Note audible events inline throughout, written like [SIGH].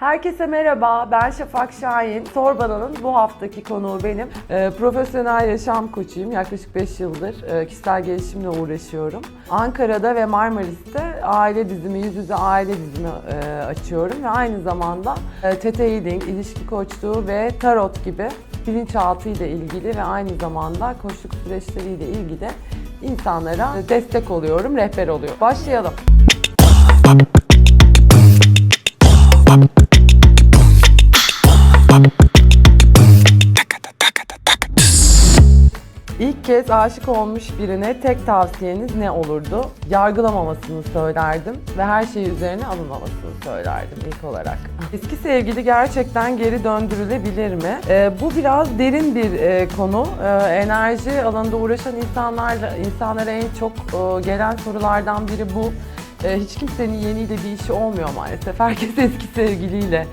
Herkese merhaba, ben Şafak Şahin. Sorbana'nın bu haftaki konuğu benim. Ee, profesyonel yaşam koçuyum. Yaklaşık 5 yıldır e, kişisel gelişimle uğraşıyorum. Ankara'da ve Marmaris'te aile dizimi, yüz yüze aile dizimi e, açıyorum. Ve aynı zamanda e, Tete Healing, ilişki koçluğu ve tarot gibi bilinçaltı ile ilgili ve aynı zamanda koçluk süreçleriyle ilgili insanlara destek oluyorum, rehber oluyorum. Başlayalım. İlk kez aşık olmuş birine tek tavsiyeniz ne olurdu? Yargılamamasını söylerdim ve her şey üzerine alınmamasını söylerdim ilk olarak. Eski sevgili gerçekten geri döndürülebilir mi? Ee, bu biraz derin bir e, konu. Ee, enerji alanında uğraşan insanlarla insanlara en çok e, gelen sorulardan biri bu. Ee, hiç kimsenin yeniyle bir işi olmuyor maalesef. Herkes eski sevgiliyle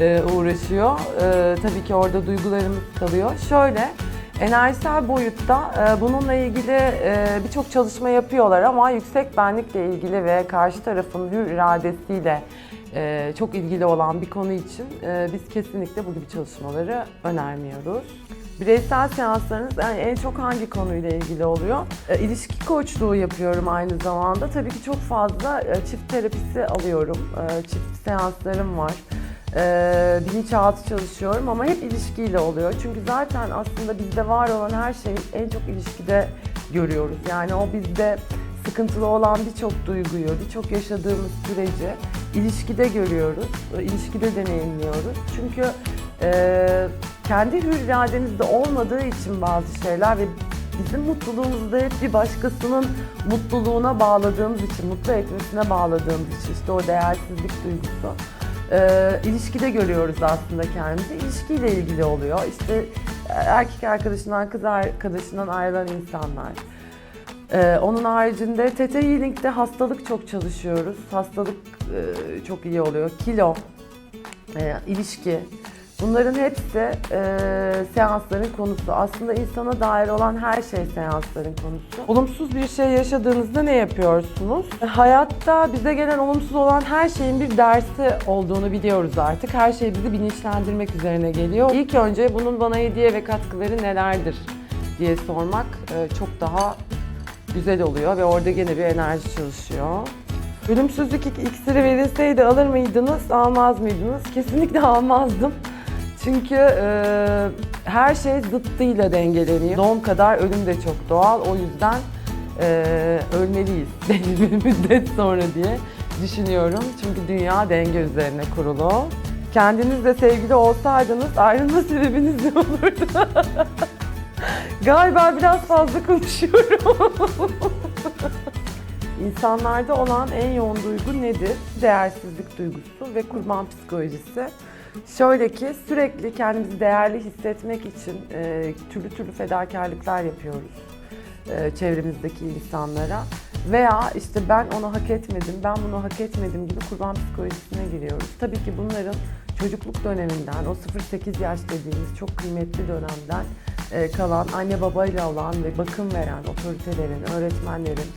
e, uğraşıyor. Ee, tabii ki orada duygularımız kalıyor. Şöyle, Enerjisel boyutta e, bununla ilgili e, birçok çalışma yapıyorlar ama yüksek benlikle ilgili ve karşı tarafın hür iradesiyle e, çok ilgili olan bir konu için e, biz kesinlikle bu gibi çalışmaları önermiyoruz. Bireysel seanslarınız yani en çok hangi konuyla ilgili oluyor? E, ilişki koçluğu yapıyorum aynı zamanda. Tabii ki çok fazla e, çift terapisi alıyorum. E, çift seanslarım var. Ee, bilinçaltı çalışıyorum ama hep ilişkiyle oluyor. Çünkü zaten aslında bizde var olan her şeyi en çok ilişkide görüyoruz. Yani o bizde sıkıntılı olan birçok duyguyu, birçok yaşadığımız süreci ilişkide görüyoruz, ilişkide deneyimliyoruz. Çünkü e, kendi hür irademizde olmadığı için bazı şeyler ve bizim mutluluğumuzu da hep bir başkasının mutluluğuna bağladığımız için, mutlu etmesine bağladığımız için işte o değersizlik duygusu e, ilişkide görüyoruz aslında kendimizi. İlişkiyle ilgili oluyor. İşte e, erkek arkadaşından, kız arkadaşından ayrılan insanlar. E, onun haricinde TT Healing'de hastalık çok çalışıyoruz. Hastalık e, çok iyi oluyor. Kilo, e, ilişki. Bunların hepsi e, seansların konusu. Aslında insana dair olan her şey seansların konusu. Olumsuz bir şey yaşadığınızda ne yapıyorsunuz? Hayatta bize gelen olumsuz olan her şeyin bir dersi olduğunu biliyoruz artık. Her şey bizi bilinçlendirmek üzerine geliyor. İlk önce bunun bana hediye ve katkıları nelerdir diye sormak e, çok daha güzel oluyor ve orada gene bir enerji çalışıyor. Ölümsüzlük ik- iksiri verilseydi alır mıydınız, almaz mıydınız? Kesinlikle almazdım. Çünkü e, her şey zıttıyla dengeleniyor. Doğum kadar ölüm de çok doğal. O yüzden e, ölmeliyiz [LAUGHS] belli bir müddet sonra diye düşünüyorum. Çünkü dünya denge üzerine kurulu. Kendinizle sevgili olsaydınız ayrılma sebebiniz ne olurdu? [LAUGHS] Galiba biraz fazla konuşuyorum. [LAUGHS] İnsanlarda olan en yoğun duygu nedir? Değersizlik duygusu ve kurban psikolojisi. Şöyle ki sürekli kendimizi değerli hissetmek için e, türlü türlü fedakarlıklar yapıyoruz e, çevremizdeki insanlara. Veya işte ben onu hak etmedim, ben bunu hak etmedim gibi kurban psikolojisine giriyoruz. Tabii ki bunların çocukluk döneminden, o 0-8 yaş dediğimiz çok kıymetli dönemden e, kalan anne babayla olan ve bakım veren otoritelerin, öğretmenlerin,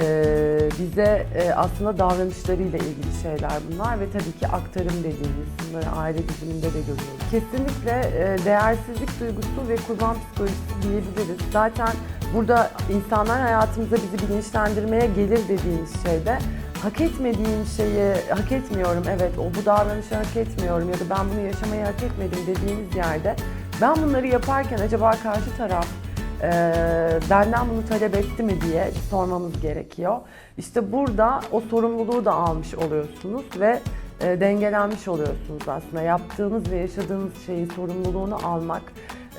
ee, bize e, aslında davranışlarıyla ilgili şeyler bunlar ve tabii ki aktarım dediğimiz bunları aile diziminde de görüyoruz. Kesinlikle e, değersizlik duygusu ve kurban psikolojisi diyebiliriz. Zaten burada insanlar hayatımıza bizi bilinçlendirmeye gelir dediğimiz şeyde hak etmediğim şeyi hak etmiyorum evet o bu davranışı hak etmiyorum ya da ben bunu yaşamayı hak etmedim dediğimiz yerde ben bunları yaparken acaba karşı taraf ee, benden bunu talep etti mi diye sormamız gerekiyor. İşte burada o sorumluluğu da almış oluyorsunuz ve e, dengelenmiş oluyorsunuz aslında. Yaptığınız ve yaşadığınız şeyin sorumluluğunu almak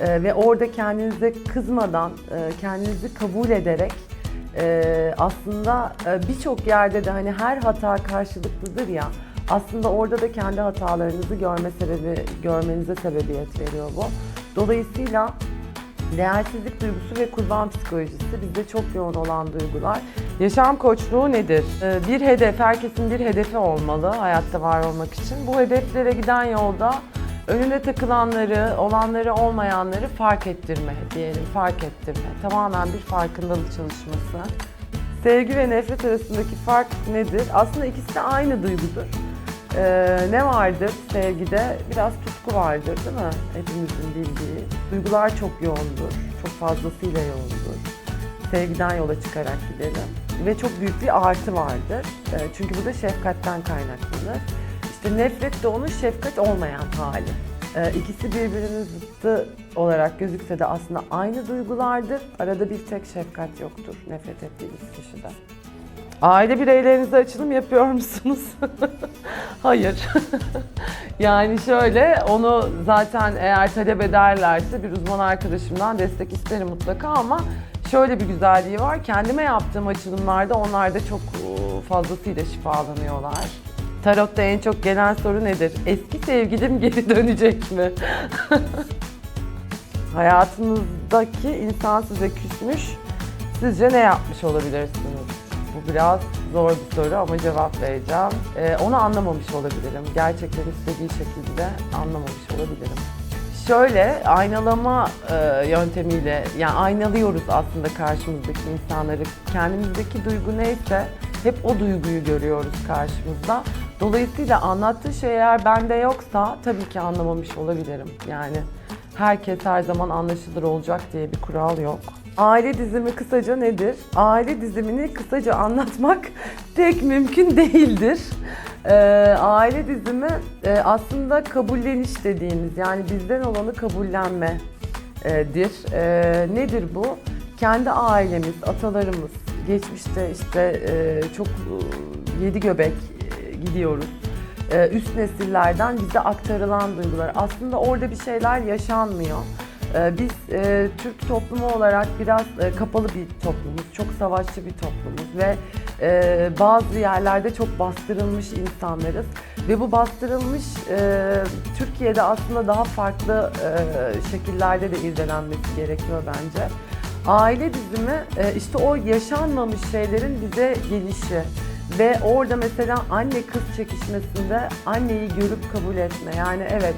e, ve orada kendinize kızmadan, e, kendinizi kabul ederek e, aslında e, birçok yerde de hani her hata karşılıklıdır ya. Aslında orada da kendi hatalarınızı görme sebebi, görmenize sebebiyet veriyor bu. Dolayısıyla Değersizlik duygusu ve kurban psikolojisi bizde çok yoğun olan duygular. Yaşam koçluğu nedir? Ee, Bir hedef, herkesin bir hedefi olmalı hayatta var olmak için. Bu hedeflere giden yolda önüne takılanları, olanları, olmayanları fark ettirme diyelim, fark ettirme. Tamamen bir farkındalık çalışması. Sevgi ve nefret arasındaki fark nedir? Aslında ikisi de aynı duygudur. Ee, ne vardır sevgide? Biraz tutku vardır değil mi? Hepimizin bildiği. Duygular çok yoğundur. Çok fazlasıyla yoğundur. Sevgiden yola çıkarak gidelim. Ve çok büyük bir artı vardır. Ee, çünkü bu da şefkatten kaynaklanır. İşte nefret de onun şefkat olmayan hali. Ee, ikisi birbirinin zıttı olarak gözükse de aslında aynı duygulardır. Arada bir tek şefkat yoktur nefret ettiğiniz kişide. Aile bireylerinize açılım yapıyor musunuz? [LAUGHS] Hayır. [LAUGHS] yani şöyle onu zaten eğer talep ederlerse bir uzman arkadaşımdan destek isterim mutlaka ama şöyle bir güzelliği var. Kendime yaptığım açılımlarda onlar da çok fazlasıyla şifalanıyorlar. Tarotta en çok gelen soru nedir? Eski sevgilim geri dönecek mi? [LAUGHS] Hayatınızdaki insan size küsmüş. Sizce ne yapmış olabilirsiniz? Bu biraz zor bir soru ama cevap vereceğim. Ee, onu anlamamış olabilirim. Gerçekten istediği şekilde anlamamış olabilirim. Şöyle aynalama e, yöntemiyle yani aynalıyoruz aslında karşımızdaki insanları. Kendimizdeki duygu neyse hep o duyguyu görüyoruz karşımızda. Dolayısıyla anlattığı şey eğer bende yoksa tabii ki anlamamış olabilirim. Yani herkes her zaman anlaşılır olacak diye bir kural yok. Aile dizimi kısaca nedir? Aile dizimini kısaca anlatmak [LAUGHS] pek mümkün değildir. Ee, aile dizimi e, aslında kabulleniş dediğimiz yani bizden olanı kabullenmedir. Ee, nedir bu? Kendi ailemiz, atalarımız, geçmişte işte e, çok e, yedi göbek e, gidiyoruz. Ee, üst nesillerden bize aktarılan duygular. Aslında orada bir şeyler yaşanmıyor. Ee, Biz e, Türk toplumu olarak biraz e, kapalı bir toplumuz, çok savaşçı bir toplumuz ve e, bazı yerlerde çok bastırılmış insanlarız ve bu bastırılmış e, Türkiye'de aslında daha farklı e, şekillerde de irdelenmesi gerekiyor bence. Aile dizimi e, işte o yaşanmamış şeylerin bize gelişi ve orada mesela anne kız çekişmesinde anneyi görüp kabul etme yani evet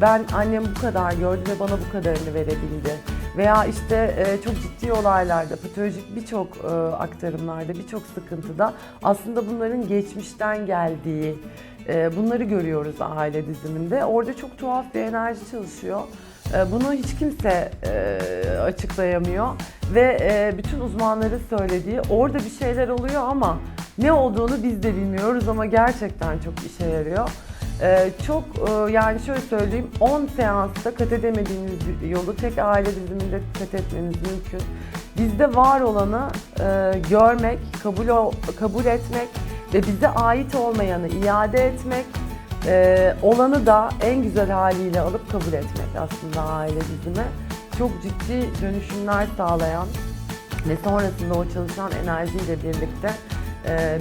ben annem bu kadar gördü ve bana bu kadarını verebildi. Veya işte e, çok ciddi olaylarda, patolojik birçok e, aktarımlarda, birçok sıkıntıda aslında bunların geçmişten geldiği, e, bunları görüyoruz aile diziminde. Orada çok tuhaf bir enerji çalışıyor. E, Bunu hiç kimse e, açıklayamıyor ve e, bütün uzmanların söylediği orada bir şeyler oluyor ama ne olduğunu biz de bilmiyoruz ama gerçekten çok işe yarıyor. Ee, çok e, yani şöyle söyleyeyim 10 seansta kat edemediğiniz yolu tek aile diziminde kat etmeniz mümkün. Bizde var olanı e, görmek, kabul o- kabul etmek ve bize ait olmayanı iade etmek, e, olanı da en güzel haliyle alıp kabul etmek aslında aile dizimi. Çok ciddi dönüşümler sağlayan ve sonrasında o çalışan enerjiyle birlikte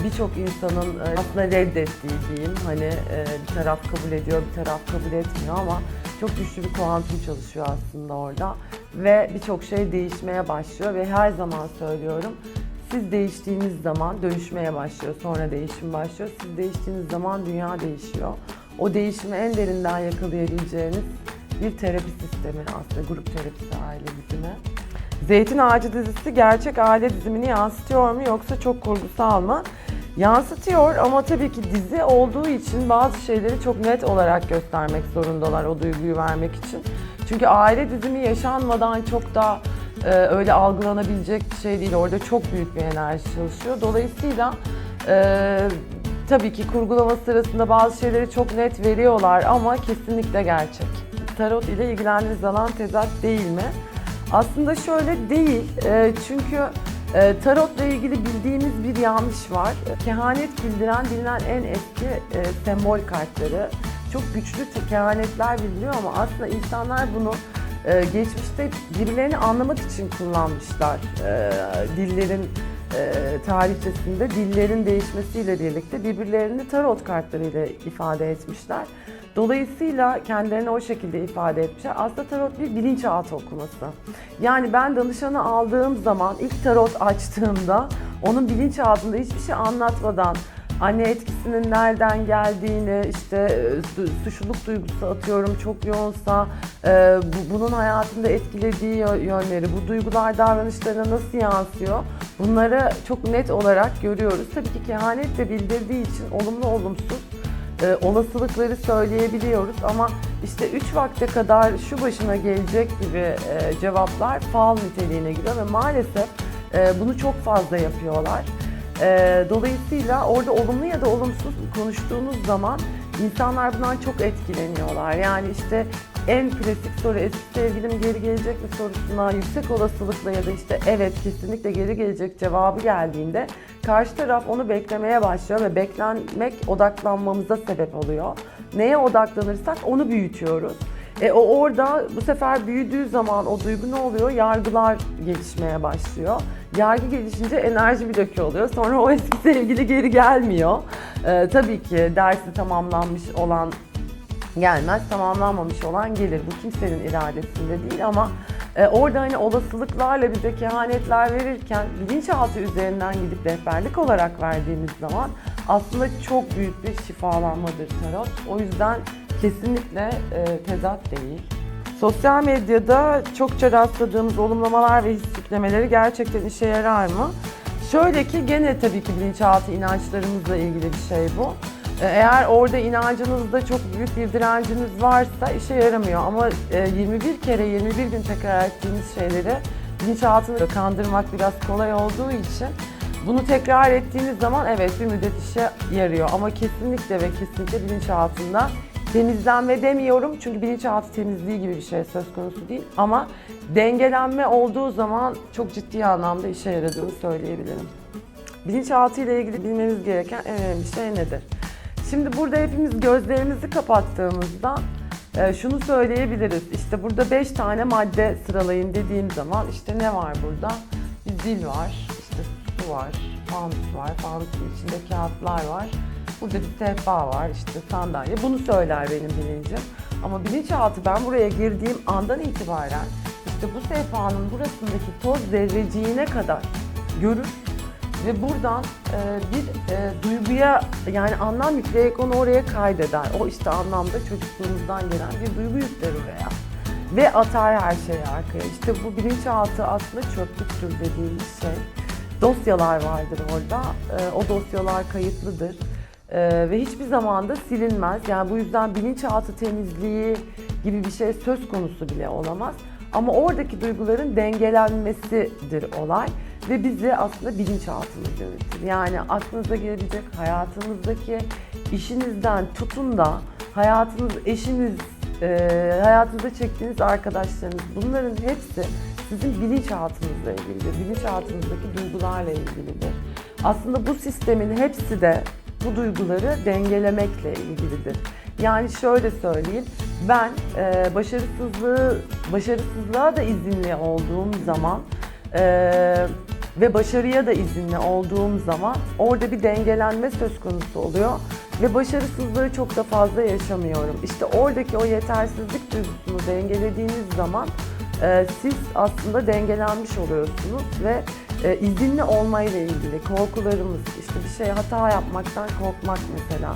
birçok insanın e, aslında reddettiği diyeyim. Hani e, bir taraf kabul ediyor, bir taraf kabul etmiyor ama çok güçlü bir kuantum çalışıyor aslında orada. Ve birçok şey değişmeye başlıyor ve her zaman söylüyorum siz değiştiğiniz zaman dönüşmeye başlıyor, sonra değişim başlıyor. Siz değiştiğiniz zaman dünya değişiyor. O değişimi en derinden yakalayabileceğiniz bir terapi sistemi aslında grup terapisi aile dizimi. Zeytin Ağacı dizisi gerçek aile dizimini yansıtıyor mu yoksa çok kurgusal mı? Yansıtıyor ama tabii ki dizi olduğu için bazı şeyleri çok net olarak göstermek zorundalar o duyguyu vermek için. Çünkü aile dizimi yaşanmadan çok da e, öyle algılanabilecek şey değil. Orada çok büyük bir enerji çalışıyor. Dolayısıyla e, tabii ki kurgulama sırasında bazı şeyleri çok net veriyorlar ama kesinlikle gerçek. Tarot ile ilgilendiğiniz alan tezat değil mi? Aslında şöyle değil. E, çünkü e, tarotla ilgili bildiğimiz bir yanlış var. Kehanet bildiren bilinen en eski e, sembol kartları. Çok güçlü kehanetler bildiriyor ama aslında insanlar bunu geçmişte birbirlerini anlamak için kullanmışlar. Dillerin tarihçesinde dillerin değişmesiyle birlikte birbirlerini tarot kartlarıyla ifade etmişler. Dolayısıyla kendilerini o şekilde ifade etmişler. Aslında tarot bir bilinçaltı okuması. Yani ben danışanı aldığım zaman ilk tarot açtığımda onun bilinçaltında hiçbir şey anlatmadan anne etkisinin nereden geldiğini, işte e, su- suçluluk duygusu atıyorum çok yoğunsa e, bu- bunun hayatında etkilediği yö- yönleri, bu duygular davranışlarına nasıl yansıyor bunları çok net olarak görüyoruz. Tabii ki kehanet de bildirdiği için olumlu olumsuz e, olasılıkları söyleyebiliyoruz ama işte 3 vakte kadar şu başına gelecek gibi e, cevaplar faal niteliğine giriyor ve maalesef e, bunu çok fazla yapıyorlar. E, dolayısıyla orada olumlu ya da olumsuz konuştuğunuz zaman insanlar bundan çok etkileniyorlar. Yani işte en klasik soru eski sevgilim geri gelecek mi sorusuna yüksek olasılıkla ya da işte evet kesinlikle geri gelecek cevabı geldiğinde karşı taraf onu beklemeye başlıyor ve beklenmek odaklanmamıza sebep oluyor. Neye odaklanırsak onu büyütüyoruz. E, o orada bu sefer büyüdüğü zaman o duygu ne oluyor? Yargılar gelişmeye başlıyor. Yargı gelişince enerji bloke oluyor. Sonra o eski sevgili geri gelmiyor. E, tabii ki dersi tamamlanmış olan gelmez, tamamlanmamış olan gelir. Bu kimsenin iradesinde değil ama e, orada hani olasılıklarla bize kehanetler verirken bilinçaltı üzerinden gidip rehberlik olarak verdiğimiz zaman aslında çok büyük bir şifalanmadır tarot. O yüzden kesinlikle e, tezat değil. Sosyal medyada çokça rastladığımız olumlamalar ve his yüklemeleri gerçekten işe yarar mı? Şöyle ki gene tabii ki bilinçaltı inançlarımızla ilgili bir şey bu. Eğer orada inancınızda çok büyük bir direnciniz varsa işe yaramıyor ama e, 21 kere 21 gün tekrar ettiğiniz şeyleri bilinçaltını kandırmak biraz kolay olduğu için bunu tekrar ettiğiniz zaman evet bir müddet işe yarıyor ama kesinlikle ve kesinlikle bilinçaltında temizlenme demiyorum çünkü bilinçaltı temizliği gibi bir şey söz konusu değil ama dengelenme olduğu zaman çok ciddi anlamda işe yaradığını söyleyebilirim. Bilinçaltı ile ilgili bilmeniz gereken en önemli şey nedir? Şimdi burada hepimiz gözlerimizi kapattığımızda e, şunu söyleyebiliriz. İşte burada 5 tane madde sıralayın dediğim zaman işte ne var burada? Bir zil var, işte su var, fanus var, fanusun içinde kağıtlar var. Burada bir sehpa var, işte sandalye. Bunu söyler benim bilincim. Ama bilinçaltı ben buraya girdiğim andan itibaren işte bu sehpanın burasındaki toz zerreciğine kadar görür ve buradan e, bir e, duyguya yani anlam yükleyerek onu oraya kaydeder. O işte anlamda çocukluğumuzdan gelen bir duygu yükler oraya. Ve atar her şeyi arkaya. İşte bu bilinçaltı aslında çöplüktür dediğimiz şey. Dosyalar vardır orada. E, o dosyalar kayıtlıdır. E, ve hiçbir zaman da silinmez. Yani bu yüzden bilinçaltı temizliği gibi bir şey söz konusu bile olamaz. Ama oradaki duyguların dengelenmesidir olay ve bizi aslında bilinçaltımız yönetir. Yani aklınıza gelebilecek hayatınızdaki işinizden tutun da hayatınız, eşiniz, e, hayatınızda çektiğiniz arkadaşlarınız bunların hepsi sizin bilinçaltınızla ilgilidir. Bilinçaltınızdaki duygularla ilgilidir. Aslında bu sistemin hepsi de bu duyguları dengelemekle ilgilidir. Yani şöyle söyleyeyim, ben e, başarısızlığı, başarısızlığa da izinli olduğum zaman e, ve başarıya da izinli olduğum zaman orada bir dengelenme söz konusu oluyor ve başarısızlığı çok da fazla yaşamıyorum. İşte oradaki o yetersizlik duygusunu dengelediğiniz zaman e, siz aslında dengelenmiş oluyorsunuz ve e, izinli olmayla ilgili korkularımız, işte bir şey hata yapmaktan korkmak mesela.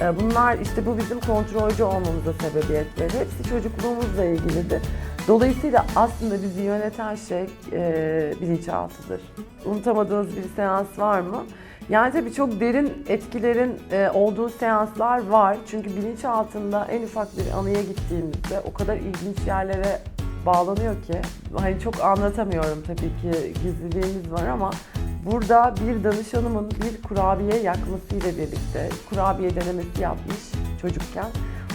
E, bunlar işte bu bizim kontrolcü olmamıza sebebiyet verir. Hepsi çocukluğumuzla ilgilidir. Dolayısıyla aslında bizi yöneten şey e, bilinçaltıdır. Unutamadığınız bir seans var mı? Yani tabii çok derin etkilerin e, olduğu seanslar var. Çünkü bilinçaltında en ufak bir anıya gittiğimizde o kadar ilginç yerlere bağlanıyor ki hani çok anlatamıyorum tabii ki gizliliğimiz var ama burada bir danışanımın bir kurabiye yakmasıyla birlikte kurabiye denemesi yapmış çocukken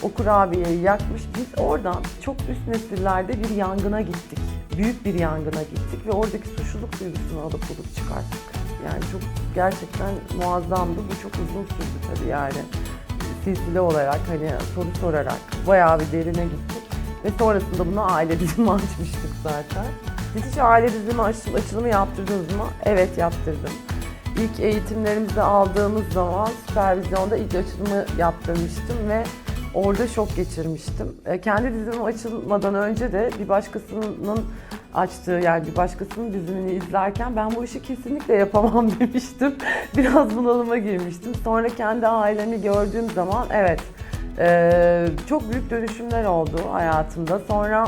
o kurabiyeyi yakmış. Biz oradan çok üst nesillerde bir yangına gittik. Büyük bir yangına gittik ve oradaki suçluluk duygusunu alıp bulup çıkarttık. Yani çok gerçekten muazzamdı. Bu çok uzun sürdü tabii yani. Silsile olarak hani soru sorarak bayağı bir derine gittik. Ve sonrasında bunu aile [LAUGHS] dizimi açmıştık zaten. Siz hiç aile dizimi açı- açılımı yaptırdınız mı? Evet yaptırdım. İlk eğitimlerimizi aldığımız zaman süpervizyonda ilk açılımı yaptırmıştım ve orada şok geçirmiştim. E, Kendi dizimim açılmadan önce de bir başkasının açtığı yani bir başkasının dizimini izlerken ben bu işi kesinlikle yapamam [LAUGHS] demiştim. Biraz bunalıma girmiştim. Sonra kendi ailemi gördüğüm zaman evet e, çok büyük dönüşümler oldu hayatımda. Sonra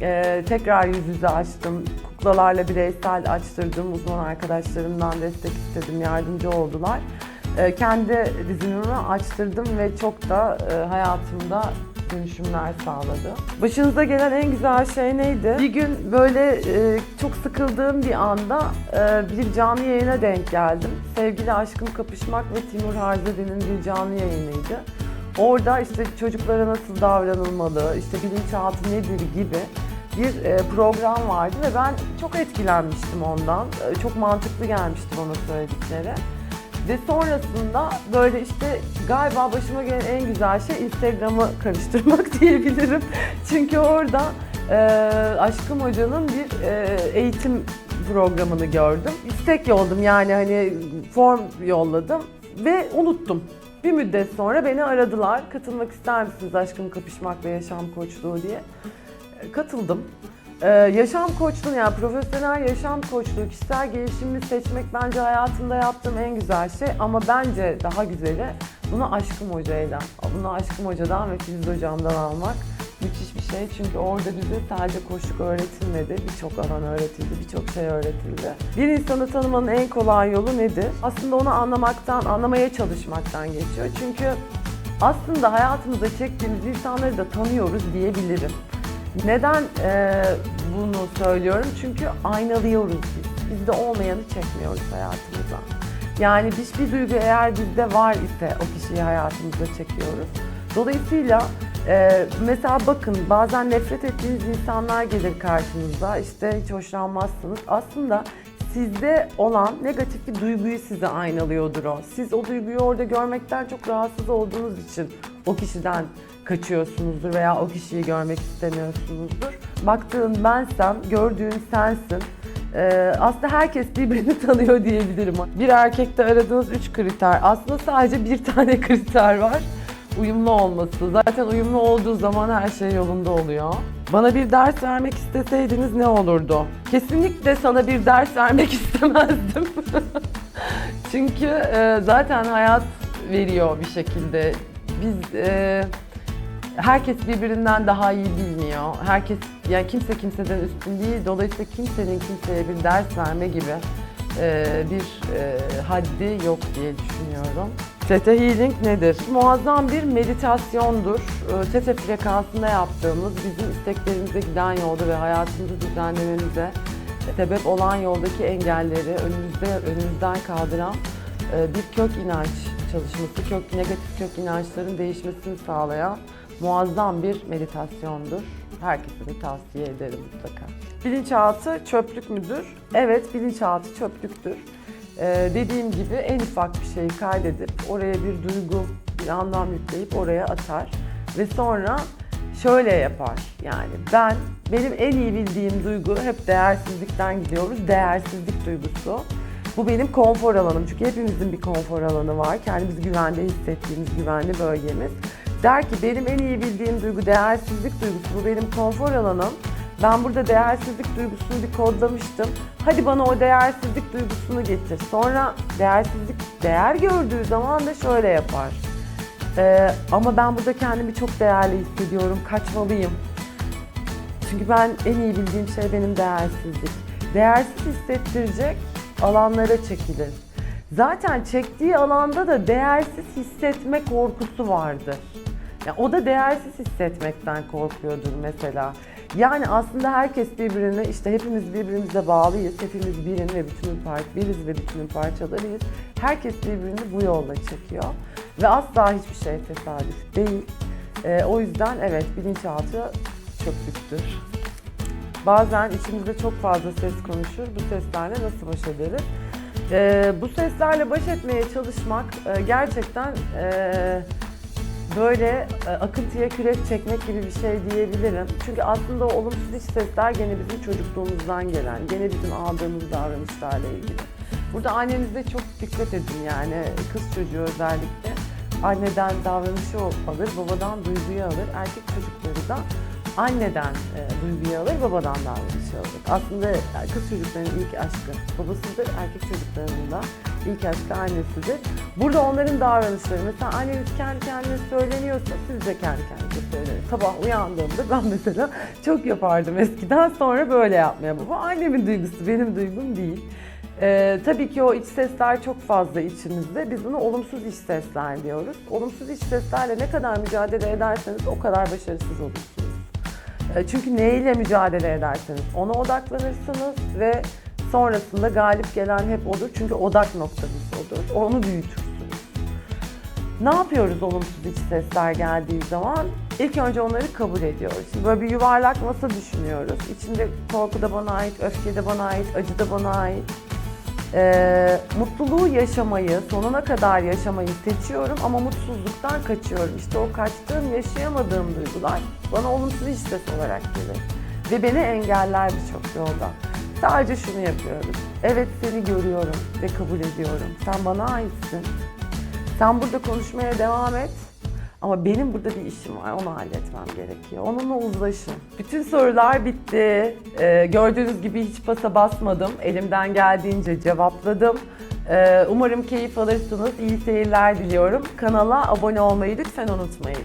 e, tekrar yüz yüze açtım. Kuklalarla bireysel açtırdım. Uzman arkadaşlarımdan destek istedim. Yardımcı oldular. E, kendi dizinimi açtırdım ve çok da e, hayatımda dönüşümler sağladı. Başınıza gelen en güzel şey neydi? Bir gün böyle e, çok sıkıldığım bir anda e, bir canlı yayına denk geldim. Sevgili Aşkım Kapışmak ve Timur Harzade'nin bir canlı yayınıydı. Orada işte çocuklara nasıl davranılmalı, işte bilinçaltı nedir gibi bir program vardı ve ben çok etkilenmiştim ondan. Çok mantıklı gelmişti bana söyledikleri. Ve sonrasında böyle işte galiba başıma gelen en güzel şey Instagram'ı karıştırmak [LAUGHS] diyebilirim. Çünkü orada e, Aşkım Hoca'nın bir e, eğitim programını gördüm. İstek yolladım yani hani form yolladım ve unuttum. Bir müddet sonra beni aradılar. Katılmak ister misiniz Aşkım Kapışmak ve Yaşam Koçluğu diye. E, Katıldım. Ee, yaşam koçluğu yani profesyonel yaşam koçluğu, kişisel gelişimi seçmek bence hayatımda yaptığım en güzel şey. Ama bence daha güzeli bunu Aşkım Hoca'yla, bunu Aşkım Hoca'dan ve Filiz Hocam'dan almak müthiş bir şey. Çünkü orada bize sadece koşluk öğretilmedi, birçok alan öğretildi, birçok şey öğretildi. Bir insanı tanımanın en kolay yolu nedir? Aslında onu anlamaktan, anlamaya çalışmaktan geçiyor. Çünkü aslında hayatımıza çektiğimiz insanları da tanıyoruz diyebilirim. Neden e, bunu söylüyorum? Çünkü aynalıyoruz biz. Bizde olmayanı çekmiyoruz hayatımıza. Yani hiçbir duygu eğer bizde var ise o kişiyi hayatımıza çekiyoruz. Dolayısıyla e, mesela bakın bazen nefret ettiğiniz insanlar gelir karşınıza. İşte hiç hoşlanmazsınız. Aslında sizde olan negatif bir duyguyu size aynalıyordur o. Siz o duyguyu orada görmekten çok rahatsız olduğunuz için o kişiden kaçıyorsunuzdur veya o kişiyi görmek istemiyorsunuzdur. Baktığın bensem, gördüğün sensin. Ee, aslında herkes birbirini [LAUGHS] tanıyor diyebilirim. Bir erkekte aradığınız üç kriter. Aslında sadece bir [LAUGHS] tane kriter var. Uyumlu olması. Zaten uyumlu olduğu zaman her şey yolunda oluyor. Bana bir ders vermek isteseydiniz ne olurdu? Kesinlikle sana bir ders vermek [LAUGHS] istemezdim. [LAUGHS] Çünkü e, zaten hayat veriyor bir şekilde. Biz e, herkes birbirinden daha iyi bilmiyor. Herkes yani kimse kimseden üstün değil. Dolayısıyla kimsenin kimseye bir ders verme gibi e, bir e, haddi yok diye düşünüyorum. Theta Healing nedir? Muazzam bir meditasyondur. E, Theta frekansında yaptığımız bizim isteklerimize giden yolda ve hayatımızı düzenlememize sebep olan yoldaki engelleri önümüzde önümüzden kaldıran e, bir kök inanç çalışması, kök negatif kök inançların değişmesini sağlayan muazzam bir meditasyondur. Herkese de tavsiye ederim mutlaka. Bilinçaltı çöplük müdür? Evet, bilinçaltı çöplüktür. Ee, dediğim gibi en ufak bir şeyi kaydedip oraya bir duygu, bir anlam yükleyip oraya atar ve sonra şöyle yapar. Yani ben benim en iyi bildiğim duygu hep değersizlikten gidiyoruz. Değersizlik duygusu. Bu benim konfor alanım. Çünkü hepimizin bir konfor alanı var. Kendimizi güvende hissettiğimiz güvenli bölgemiz. Der ki benim en iyi bildiğim duygu değersizlik duygusu. Bu benim konfor alanım. Ben burada değersizlik duygusunu bir kodlamıştım. Hadi bana o değersizlik duygusunu getir. Sonra değersizlik değer gördüğü zaman da şöyle yapar. Ee, ama ben burada kendimi çok değerli hissediyorum. Kaçmalıyım. Çünkü ben en iyi bildiğim şey benim değersizlik. Değersiz hissettirecek alanlara çekilir. Zaten çektiği alanda da değersiz hissetme korkusu vardır. Yani o da değersiz hissetmekten korkuyordur mesela. Yani aslında herkes birbirine, işte hepimiz birbirimize bağlıyız. Hepimiz birin ve bütünün par biriz ve bütünün parçalarıyız. Herkes birbirini bu yolla çekiyor. Ve asla hiçbir şey tesadüf değil. Ee, o yüzden evet bilinçaltı çöplüktür. Bazen içimizde çok fazla ses konuşur. Bu seslerle nasıl baş ederiz? Ee, bu seslerle baş etmeye çalışmak e, gerçekten e, böyle e, akıntıya kürek çekmek gibi bir şey diyebilirim. Çünkü aslında o olumsuz iç sesler gene bizim çocukluğumuzdan gelen, gene bizim aldığımız davranışlarla ilgili. Burada annenize çok dikkat edin yani kız çocuğu özellikle. Anneden davranışı alır, babadan duyguyu alır. Erkek çocukları da anneden e, duyguyu alır, babadan davranışı alır. Aslında e, kız çocuklarının ilk aşkı babasıdır, erkek çocuklarının da ilk aşkı annesidir. Burada onların davranışları, mesela anneniz kendi kendine söyleniyorsa siz de kendi kendinize söyleyin. Sabah uyandığımda ben mesela çok yapardım eskiden, sonra böyle yapmaya. Bu annemin duygusu, benim duygum değil. Ee, tabii ki o iç sesler çok fazla içimizde. Biz bunu olumsuz iç sesler diyoruz. Olumsuz iç seslerle ne kadar mücadele ederseniz o kadar başarısız olursunuz. Ee, çünkü neyle mücadele ederseniz ona odaklanırsınız ve sonrasında galip gelen hep odur. Çünkü odak noktanız odur. Onu büyütürsünüz. Ne yapıyoruz olumsuz iç sesler geldiği zaman? İlk önce onları kabul ediyoruz. Şimdi böyle bir yuvarlak masa düşünüyoruz. İçinde korku da bana ait, öfke de bana ait, acı da bana ait. Ee, mutluluğu yaşamayı, sonuna kadar yaşamayı seçiyorum ama mutsuzluktan kaçıyorum. İşte o kaçtığım, yaşayamadığım duygular bana olumsuz iç ses olarak gelir. Ve beni engeller birçok yolda. Sadece şunu yapıyoruz. Evet seni görüyorum ve kabul ediyorum. Sen bana aitsin. Sen burada konuşmaya devam et. Ama benim burada bir işim var, onu halletmem gerekiyor. Onunla uzlaşın. Bütün sorular bitti. Ee, gördüğünüz gibi hiç pasa basmadım. Elimden geldiğince cevapladım. Ee, umarım keyif alırsınız. İyi seyirler diliyorum. Kanala abone olmayı lütfen unutmayın.